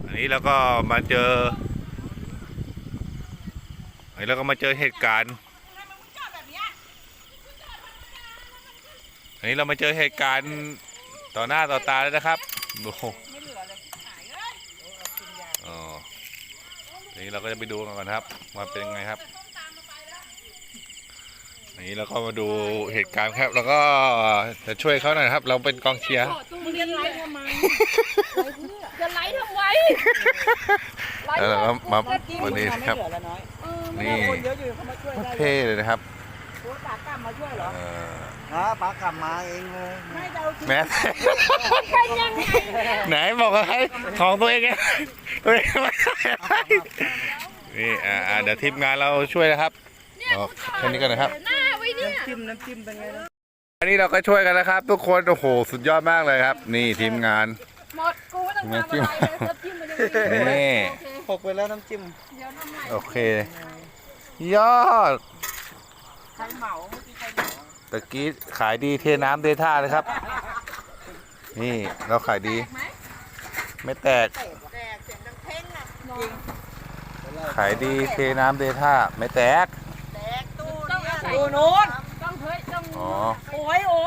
อันนี้เราก็มาเจออันนี้เราก็มาเจอเหตุการณ์อันนี้เรามาเจอเหตุการณ์ต่อหน้าต่อตาเลยนะครับโอ้โหอ๋ออันนี้เราก็จะไปดูกันก่อนครับว่าเป็นยังไงครับอันนี้เราก็มาดูเหตุการณ์ครับ แล้วก็จะช่วยเขาหน่อยครับ เราเป็นกองเชียร์มึงจะไลฟ์ทำไมจะไลฟ์ทำไม ไลฟ์แล้วเราก็มาก็จริงวันนี้ครับเหลือแล้วน้อยเออนี่คนเยอะอยู่เขามาช่วยได้เท่เลยนะครับตัวตากล้ามาช่วยเหรอเอ่อฮะป้ากลับมาเองเลยไม่เดาแมสเป็นยังไงไหนบอกให้ของตัวเองไงตัวเองไม่ได้นี่อ่าอ่าเดี๋ยวทีมงานเราช่วยนะครับเอาแค่นี้ก่อนนะครับหน้าไว้เนี่ยจิ้มน้ำจิ้มเป็นไงนะอันนี้เราก็ช่วยกันนะครับ ทุกคนโอ้โหสุดยอดมากเลยครับ นี่ทีมงานหมดกูไม่ต้องทำอะไรเลยจะจิ้มมั นยังไงนี่หกไปแล้วน้ำจิ้มเดี๋ยวทำใหม่โอเค ยอดใครเหมาเมื่อกี้ใครเหมาตะกี้ขายดีเทน้ำเทท่าเลยครับ นี่เราขายดีไหมไม่แตกแตกเสียงดังเพ่งอะขายดีเทน้ำเทท่าไม่แตกแตกตู้ต้องเนี่ยอาศัยตู้นู้นต้องเฮ้ยต้องอ๋อโอ้ยโอ้ย